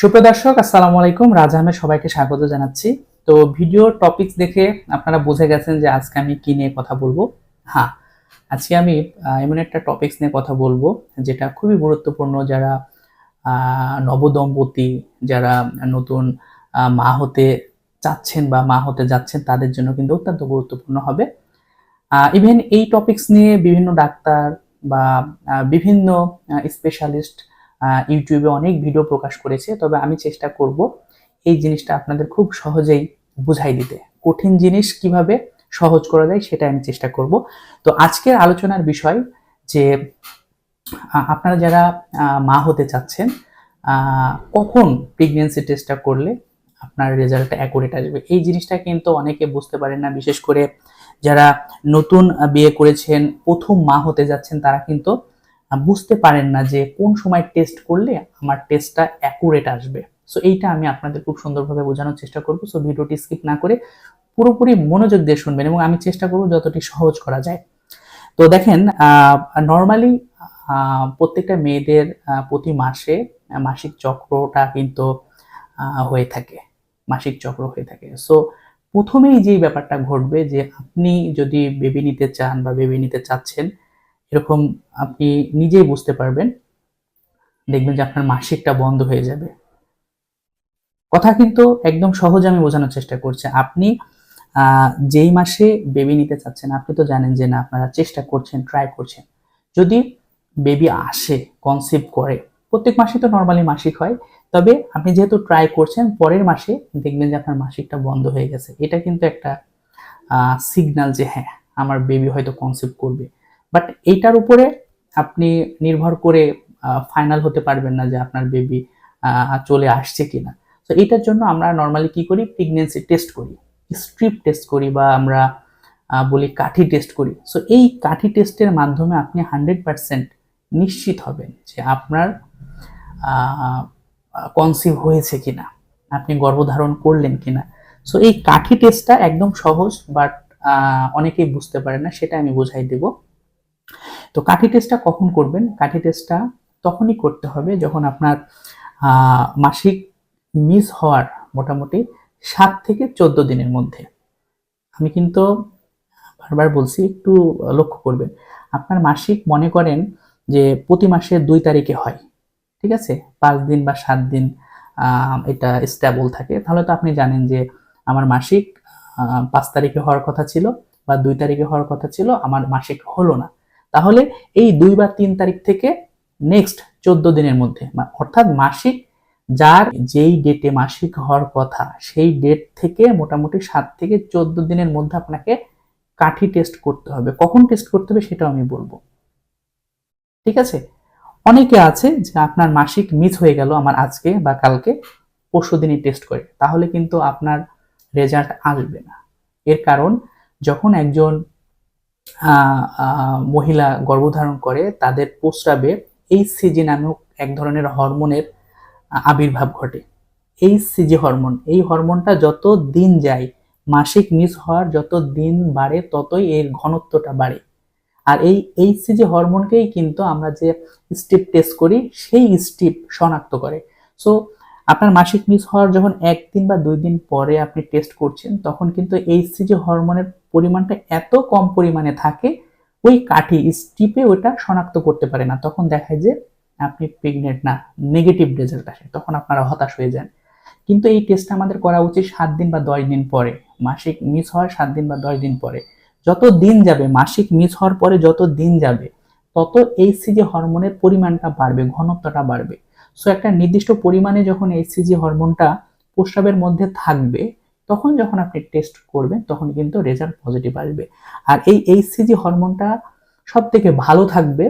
সুপ্রিয় দর্শক, আসসালামু আলাইকুম। রাজা আহমেদ সবাইকে স্বাগত জানাচ্ছি। তো ভিডিও টপিকস দেখে আপনারা বুঝে গেছেন যে আজকে আমি কি নিয়ে কথা বলব। হ্যাঁ আজকে আমি এমন একটা টপিকস নিয়ে কথা বলব যেটা খুবই গুরুত্বপূর্ণ যারা নবদম্পতি, যারা নতুন মা হতে চাচ্ছেন বা মা হতে যাচ্ছেন তাদের জন্য কিন্তু অত্যন্ত গুরুত্বপূর্ণ হবে। ইভেন এই টপিকস নিয়ে বিভিন্ন ডাক্তার বা বিভিন্ন স্পেশালিস্ট ইউটিউবে অনেক ভিডিও প্রকাশ করেছে, তবে আমি চেষ্টা করব এই জিনিসটা আপনাদের খুব সহজেই বুঝাই দিতে। কঠিন জিনিস কীভাবে সহজ করা যায় সেটা আমি চেষ্টা করব। তো আজকের আলোচনার বিষয় যে আপনারা যারা মা হতে চাচ্ছেন কখন প্রেগনেন্সি টেস্টটা করলে আপনার রেজাল্টটা অ্যাকুরেট আসবে? এই জিনিসটা কিন্তু অনেকে বুঝতে পারেন না, বিশেষ করে যারা নতুন বিয়ে করেছেন, প্রথম মা হতে যাচ্ছেন, তারা কিন্তু বুঝতে পারেন না যে কোন সময় টেস্ট করলে আমার টেস্টটা অ্যাকুরেট আসবে। সো এইটা আমি আপনাদের খুব সুন্দরভাবে বোঝানোর চেষ্টা করব। সো ভিডিওটি স্কিপ না করে পুরোপুরি মনোযোগ দিয়ে শুনবেন এবং আমি চেষ্টা করব যতটি সহজ করা যায়। তো দেখেন নর্মালি প্রত্যেকটা মেয়েদের প্রতি মাসে মাসিক চক্রটা কিন্তু হয়ে থাকে। মাসিক চক্র হয়ে থাকে। সো প্রথমেই যেই ব্যাপারটা ঘটবে যে আপনি যদি বেবি নিতে চান বা বেবি নিতে চাচ্ছেন এরকম আপনি নিজেই বুঝতে পারবেন। দেখবেন যে আপনার মাসিকটা বন্ধ হয়ে যাবে। কথা কিন্তু একদম সহজ আমি বোঝানোর চেষ্টা করছি। আপনি যেই মাসে বেবি নিতে চাচ্ছেন, আপনি তো জানেন যে না, আপনারা চেষ্টা করছেন ট্রাই করছেন। যদি বেবি আসে কনসিভ করে, প্রত্যেক মাসে তো নর্মালি মাসিক হয়। তবে আপনি যেহেতু ট্রাই করছেন, পরের মাসে দেখবেন যে আপনার মাসিকটা বন্ধ হয়ে গেছে। এটা কিন্তু একটা সিগন্যাল যে হ্যাঁ আমার বেবি হয়তো কনসিভ করবে। বাট এইটার উপরে আপনি নির্ভর করে ফাইনাল হতে পারবেন না যে আপনার বেবি চলে আসছে কিনা। তো এটার জন্য আমরা নর্মালি কি করি? প্রেগনেন্সি টেস্ট করি। স্ট্রিপ টেস্ট করি বা আমরা বলি কাঠি টেস্ট করি। সো এই কাঠি টেস্টের মাধ্যমে আপনি হান্ড্রেড পার্সেন্ট নিশ্চিত হবেন যে আপনার কনসিভ হয়েছে কিনা। আপনি গর্ভধারণ করলেন কিনা। সো এই কাঠি টেস্টটা একদম সহজ বাট অনেকেই বুঝতে পারে না, সেটা আমি বোঝাই দেব। তো কাঠি টেস্টটা কখন করবেন? কাঠি টেস্টটা তখনই করতে হবে যখন আপনার মাসিক মিস হওয়ার মোটামুটি সাত থেকে চোদ্দ দিনের মধ্যে। আমি কিন্তু বারবার বলছি, একটু লক্ষ্য করবেন। আপনার মাসিক মনে করেন যে প্রতি মাসে দুই তারিখে হয়, ঠিক আছে? পাঁচ দিন বা সাত দিন এটা স্টেবল থাকে। তাহলে তো আপনি জানেন যে আমার মাসিক পাঁচ তারিখে হওয়ার কথা ছিল বা দুই তারিখে হওয়ার কথা ছিল, আমার মাসিক হলো না। তাহলে এই দুই বা তিন তারিখ থেকে নেক্সট চোদ্দ দিনের মধ্যে অর্থাৎ মাসিক, যার যেই ডেটে মাসিক হওয়ার কথা, সেই ডেট থেকে মোটামুটি সাত থেকে চোদ্দ দিনের মধ্যে আপনাকে কাঠি টেস্ট করতে হবে। কখন টেস্ট করতে হবে সেটাও আমি বলব। ঠিক আছে? অনেকে আছে যে আপনার মাসিক মিস হয়ে গেল আমার আজকে বা কালকে, পরশু দিনই টেস্ট করে। তাহলে কিন্তু আপনার রেজাল্ট আসবে না। এর কারণ, যখন একজন মহিলা গর্ভধারণ করে, তাদের প্রস্রাবে এই সিজি নামক এক ধরনের হরমোনের আবির্ভাব ঘটে। এই সিজি হরমোন, এই হরমোনটা যত দিন যায়, মাসিক মিস হওয়ার যত দিন বাড়ে, ততই এর ঘনত্বটা বাড়ে। আর এই এইচসিজি হরমোনকেই কিন্তু আমরা যে স্টিপ টেস্ট করি, সেই স্টিপ শনাক্ত করে। সো আপনার মাসিক মিস হওয়ার যখন একদিন বা দুই দিন পরে আপনি টেস্ট করছেন, তখন কিন্তু এইচসিজি হরমোনের পরিমাণটা এত কম পরিমাণে থাকে, ওই কাঠি স্টিপে ওটা শনাক্ত করতে পারে না। তখন দেখায় যে আপনি প্রেগনেন্ট না নেগেটিভ রেজাল্ট আসে, তখন আপনারা হতাশ হয়ে যান। কিন্তু এই টেস্টটা আমাদের করা উচিত সাত দিন বা দশ দিন পরে। মাসিক মিস হওয়ার সাত দিন বা দশ দিন পরে। যত দিন যাবে, মাসিক মিস হওয়ার পরে যত দিন যাবে, তত এইচসিজি হরমোনের পরিমাণটা বাড়বে, ঘনত্বটা বাড়বে। সো একটা নির্দিষ্ট পরিমাণে যখন এইচসিজি হরমোনটা প্রস্রাবের মধ্যে থাকবে তখন যখন আপনি টেস্ট করবেন, তখন কিন্তু রেজাল্ট পজিটিভ আসবে। আর এই এইচসিজি হরমোনটা সব থেকে ভালো থাকবে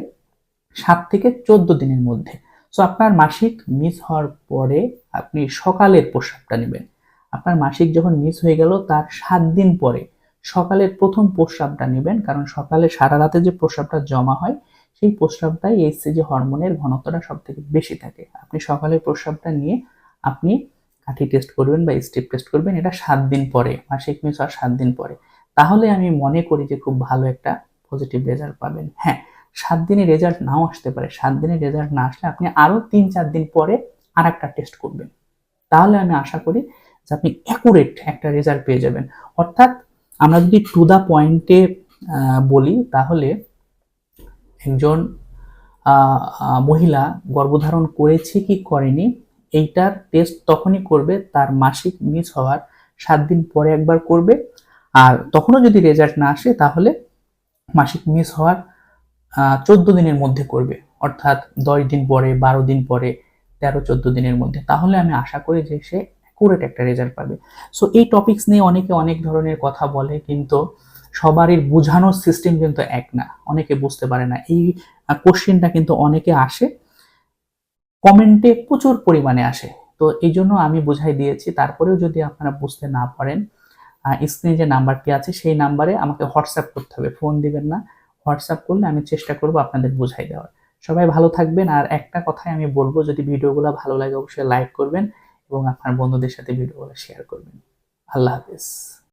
সাত থেকে চোদ্দ দিনের মধ্যে। সো আপনার মাসিক মিস হওয়ার পরে আপনি সকালের প্রস্রাবটা নেবেন। আপনার মাসিক যখন মিস হয়ে গেল, তার সাত দিন পরে সকালের প্রথম প্রস্রাবটা নেবেন। কারণ সকালে সারা রাতে যে প্রস্রাবটা জমা হয়, সেই প্রস্রাবটাই এইচসিজি হরমোনের ঘনত্বটা সব থেকে বেশি থাকে। আপনি সকালের প্রস্রাবটা নিয়ে আপনি কাঠি টেস্ট করবেন বা স্টেপ টেস্ট করবেন, এটা সাত দিন পরে, মাসিক মিস হওয়ার সাত দিন পরে। তাহলে আমি মনে করি যে খুব ভালো একটা পজিটিভ রেজাল্ট পাবেন। হ্যাঁ সাত দিনে রেজাল্ট নাও আসতে পারে। সাত দিনের রেজাল্ট না আসলে আপনি আরও তিন চার দিন পরে আর একটা টেস্ট করবেন। তাহলে আমি আশা করি যে আপনি অ্যাকুরেট একটা রেজাল্ট পেয়ে যাবেন। অর্থাৎ আমরা যদি টু দ্য পয়েন্টে বলি, তাহলে একজন মহিলা গর্ভধারণ করেছে কি করেনি এইটার টেস্ট তখনই করবে, তার মাসিক মিস হওয়ার সাত দিন পরে একবার করবে। আর তখনও যদি রেজাল্ট না আসে, তাহলে মাসিক মিস হওয়ার চোদ্দ দিনের মধ্যে করবে। অর্থাৎ দশ দিন পরে, বারো দিন পরে, তেরো, চোদ্দ দিনের মধ্যে। তাহলে আমি আশা করি যে সে অ্যাকুরেট একটা রেজাল্ট পাবে। সো এই টপিকস নিয়ে অনেকে অনেক ধরনের কথা বলে, কিন্তু সবারই বোঝানোর সিস্টেম কিন্তু এক না। অনেকে বুঝতে পারে না। এই কোশ্চেনটা কিন্তু অনেকে আসে। কমেন্টে প্রচুর পরিমাণে আসে। তো এই জন্য আমি বুঝাই দিয়েছি, তারপরেও যদি আপনারা বুঝতে না পারেন স্ক্রিনে যে নাম্বারটি আছে, সেই নাম্বারে আমাকে হোয়াটসঅ্যাপ করতে হবে, ফোন দিবেন না। হোয়াটসঅ্যাপ করলে আমি চেষ্টা করব আপনাদের বুঝাই দেওয়ার। সবাই ভালো থাকবেন, আর একটা কথাই আমি বলব, যদি ভিডিওগুলো ভালো লাগে, অবশ্যই লাইক করবেন এবং আপনার বন্ধুদের সাথে ভিডিওগুলো শেয়ার করবেন। আল্লাহ হাফিজ।